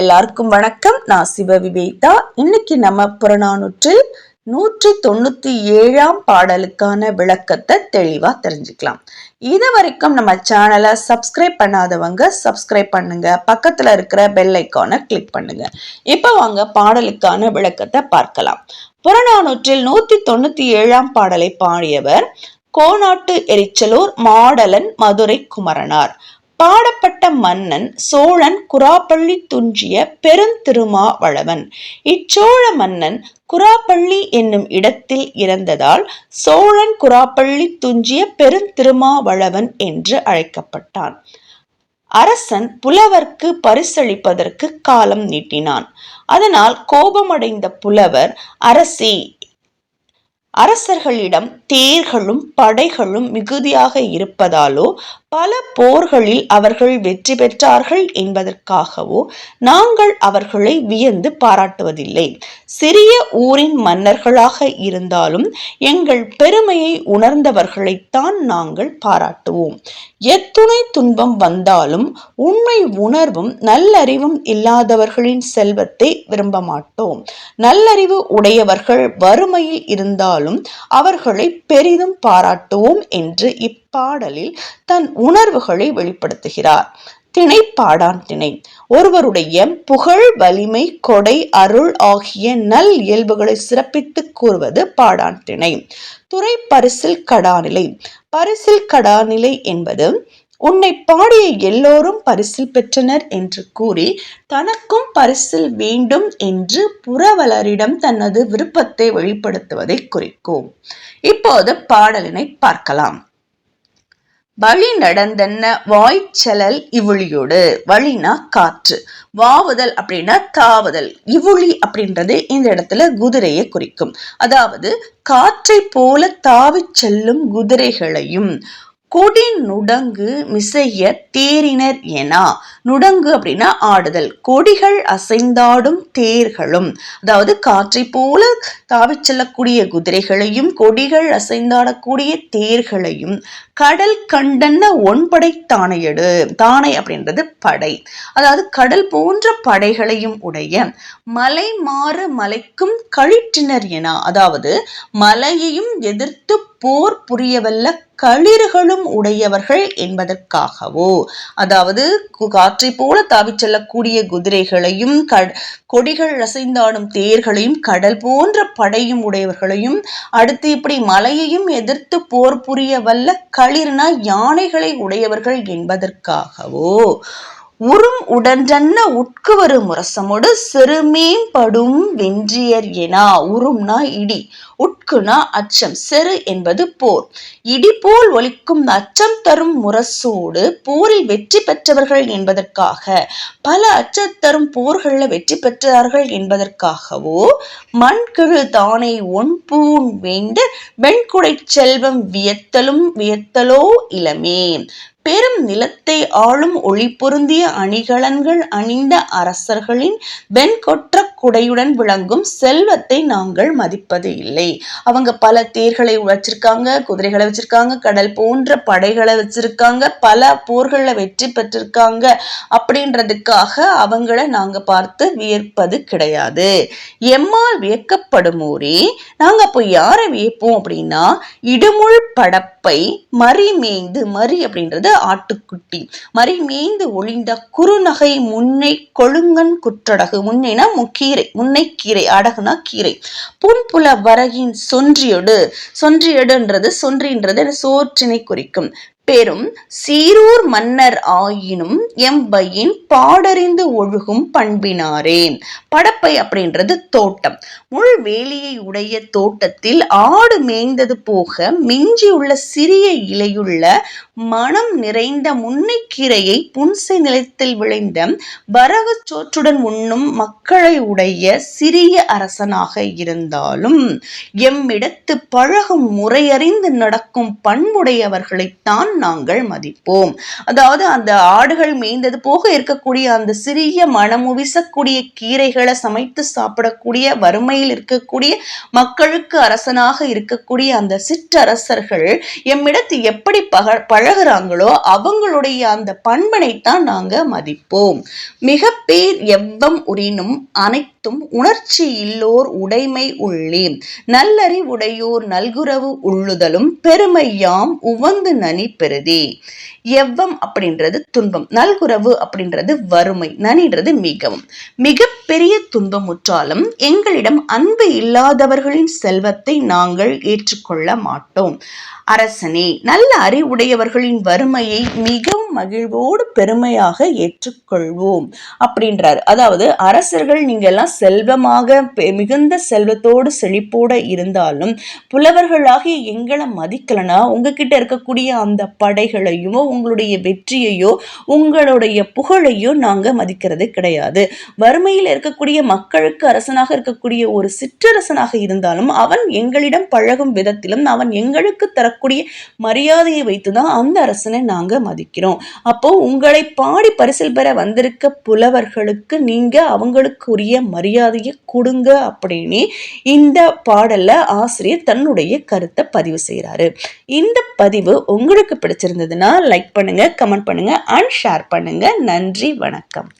எல்லாருக்கும் வணக்கம். நான் சிவ விவேதா. இன்னைக்கு நம்ம புறநானூற்றில் நூற்றி தொண்ணூத்தி ஏழாம் பாடலுக்கான விளக்கத்தை தெளிவா தெரிஞ்சுக்கலாம். இது வரைக்கும் நம்ம சேனலை சப்ஸ்கிரைப் பண்ணாதவங்க சப்ஸ்கிரைப் பண்ணுங்க. பக்கத்துல இருக்கிற பெல் ஐக்கானை கிளிக் பண்ணுங்க. இப்போ வாங்க பாடலுக்கான விளக்கத்தை பார்க்கலாம். புறநானூற்றில் நூத்தி தொண்ணூத்தி ஏழாம் பாடலை பாடியவர் கோனாட்டு எரிச்சலூர் மாடலன் மதுரை குமரனார் பாடப்பட்ட மன்னன் சோழன் குராப்பள்ளி துஞ்சிய பெருந்திருமாவளவன் இச்சோழ மன்னன் குராப்பள்ளி என்னும் இடத்தில் இறந்ததால் சோழன் குராப்பள்ளி துஞ்சிய பெருந்திருமாவளவன் என்று அழைக்கப்பட்டான். அரசன் புலவர்க்கு பரிசளிப்பதற்கு காலம் நீட்டினான். அதனால் கோபமடைந்த புலவர் அரசே அரசர்களிடம் தேர்களும் படைகளும் மிகுதியாக இருப்பதாலோ பல போர்களில் அவர்கள் வெற்றி பெற்றார்கள் என்பதற்காகவோ நாங்கள் அவர்களை வியந்து பாராட்டுவதில்லை. சிறிய ஊரின் மன்னர்களாக இருந்தாலும் எங்கள் பெருமையை உணர்ந்தவர்களைத்தான் நாங்கள் பாராட்டுவோம். எத்துணை துன்பம் வந்தாலும் உண்மை உணர்வும் நல்லறிவும் இல்லாதவர்களின் செல்வத்தை விரும்ப மாட்டோம். நல்லறிவு உடையவர்கள் வறுமையில் இருந்தாலும் அவர்களை பெரிதும் பாராட்டுவோம் என்று இப்பாடலில் தன் உணர்வுகளை வெளிப்படுத்துகிறார். திணை பாடான் திணை. ஒருவருடைய புகழ் வலிமை கொடை அருள் ஆகிய நல் இயல்புகளை சிறப்பித்து கூறுவது பாடான் திணை. துறை பரிசில் கடாநிலை. பரிசில் கடாநிலை என்பது உன்னை பாடிய எல்லோரும் பரிசில் பெற்றனர் என்று கூறி தனக்கும் பரிசில் வேண்டும் என்று புறவலரிடம் தனது விருப்பத்தை வெளிப்படுத்துவதை குறிக்கும். இப்போது பாடலினை பார்க்கலாம். வழி நடந்தன்ன? வாய்ச்சலல் இவுளியோடு. வழினா காற்று. வாவுதல் அப்படின்னா தாவுதல். இவுளி அப்படின்றது இந்த இடத்துல குதிரையை குறிக்கும். அதாவது காற்றை போல தாவிச் செல்லும் குதிரைகளையும் கொடி நுடங்கு மிசைய தேரினர் என. நுடங்கு அப்படின்னா ஆடுதல். கொடிகள் அசைந்தாடும் தேர்களும். அதாவது காற்றை போல தாவிச் செல்லக்கூடிய குதிரைகளையும் கொடிகள் அசைந்தாடக்கூடிய தேர்களையும் கடல் கண்டன ஒன்படை தானையடு. தானை அப்படின்றது படை. அதாவது கடல் போன்ற படைகளையும் உடைய மலை மாறு மலைக்கும் கழிற்றினர் என. அதாவது மலையையும் எதிர்த்து போர் புரியவல்ல களிறுகளும் உடையவர்கள் என்பதற்காகவோ. அதாவது காற்றை போல தாவிச் செல்லக்கூடிய குதிரைகளையும் கொடிகள் அசைந்தாடும் தேர்களையும் கடல் போன்ற படையும் உடையவர்களையும் அடுத்து இப்படி மலையையும் எதிர்த்து போர் புரிய வல்ல களிர்னா யானைகளை உடையவர்கள் என்பதற்காகவோ. உறும் உடன்றன்ன உட்குவரு முரசமோடு படும் வென்றியர் எனா. உறும்னா இடி உட்குனா அச்சம் செரு என்பது போர். இடி போல் ஒலிக்கும் அச்சம் தரும் முரசோடு போரில் வெற்றி பெற்றவர்கள் என்பதற்காக. பல அச்சத்தரும் போர்களில் வெற்றி பெற்றார்கள் என்பதற்காகவோ மண்கிழு தானே ஒன்பூன் வேண்டு வெண்குடை செல்வம் வியத்தலும் வியத்தலோ இளமே. பெரும் நிலத்தை ஆளும் ஒளி பொருந்திய அணிகலன்கள் அணிந்த அரசர்களின் வெண்கொற்ற குடையுடன் விளங்கும் செல்வத்தை நாங்கள் மதிப்பது இல்லை. அவங்க பல தேர்களை வச்சிருக்காங்க குதிரைகளை வச்சிருக்காங்க கடல் போன்ற படைகளை வச்சிருக்காங்க பல போர்களில் வெற்றி பெற்றிருக்காங்க அப்படின்றதுக்காக அவங்கள நாங்கள் பார்த்து வியப்பது கிடையாது. எம்மால் வியக்கப்படும் ஊரே நாங்கள் அப்போ யாரை வியப்போம் அப்படின்னா இடுமுள் படப்பை மறி மேய்ந்து மறி அப்படின்றது ஆட்டுக்குட்டி. மறி மேய்ந்து ஒளிந்த குறுநகை முன்னை கொழுங்கன் குற்றடகு. முன்னைனா முக்கிய முன்னை கீரை அடகுனா கீரை. புன்புல வரகின் சொன்றியொடு சொன்றியடுன்றது சொன்றின்றது சோற்றினை குறிக்கும். பெரும் சீரூர் மன்னர் ஆயினும் எம்பையின் பாடறிந்து ஒழுகும் பண்பினாரே. படப்பை அப்படின்றது தோட்டம். முள் வேலியை உடைய தோட்டத்தில் ஆடு மேய்ந்தது போக மிஞ்சியுள்ள சிறிய இலையுள்ள மனம் நிறைந்த முன்னைக்கீரையை புன்சை நிலத்தில் விளைந்த வரகு சோற்றுடன் உண்ணும் மக்களை உடைய சிறிய அரசனாக இருந்தாலும் எம்மிடத்து பழகும் முறையறிந்து நடக்கும் பண்புடையவர்களைத்தான் தான் நாங்கள் மதிப்போம். அதாவது அந்த ஆடுகள் மேய்ந்தது போக இருக்கக்கூடிய அந்த சிறிய மனமு வீசக்கூடிய கீரைகளை சமைத்து சாப்பிடக்கூடிய வறுமையில் இருக்கக்கூடிய மக்களுக்கு அரசனாக இருக்கக்கூடிய அந்த சிற்றரசர்கள் எம்மிடத்து எப்படி பக பழகிறாங்களோ அவங்களுடைய அந்த பண்பனைத்தான் நாங்க மதிப்போம். மிக பேர் எவ்வம் உரினும் அனைத்தும் உணர்ச்சி இல்லோர் உடைமை உள்ளே நல்லறிவுடையோர் நல்குறவு உள்ளுதலும் பெருமையாம் உவந்து நனி பெறுதே. எவ்வம் அப்படின்றது துன்பம் நல்குறவு அப்படின்றது வறுமை நனின்றது மிகவும். மிகப்பெரிய துன்பமுற்றாலும் எங்களிடம் அன்பு இல்லாதவர்களின் செல்வத்தை நாங்கள் ஏற்றுக்கொள்ள மாட்டோம். அரசனே நல்ல அறிவுடையவர்கள் அவர்களின் வறுமையை மிகவும் மகிழ்வோடு பெருமையாக ஏற்றுக்கொள்வோம் அப்படின்றார். அதாவது அரசர்கள் நீங்க எல்லாம் செல்வமாக பெ- மிகுந்த செல்வத்தோடு செழிப்போட இருந்தாலும் புலவர்களாகிய எங்களை மதிக்கலனா? உங்ககிட்ட இருக்கக்கூடிய அந்த படைகளையும் உங்களுடைய வெற்றியையோ உங்களுடைய புகழையோ நாங்க மதிக்கிறது கிடையாது. வறுமையில் இருக்கக்கூடிய மக்களுக்கு அரசனாக இருக்கக்கூடிய ஒரு சிற்றரசனாக இருந்தாலும் அவன் எங்களிடம் பழகும் விதத்திலும் அவன் எங்களுக்கு தரக்கூடிய மரியாதையை வைத்துதான் அந்த அரசனை நாங்க மதிக்கிறோம். அப்போ உங்களை பாடி பரிசில் பெற வந்திருக்க புலவர்களுக்கு நீங்க அவங்களுக்குரிய மரியாதையை கொடுங்க அப்படின்னு இந்த பாடல்ல ஆசிரியர் தன்னுடைய கருத்தை பதிவு செய்கிறாரு இந்த பதிவு உங்களுக்கு பிடிச்சிருந்ததுன்னா லைக் பண்ணுங்க கமெண்ட் பண்ணுங்க அண்ட் ஷேர் பண்ணுங்க. நன்றி வணக்கம்.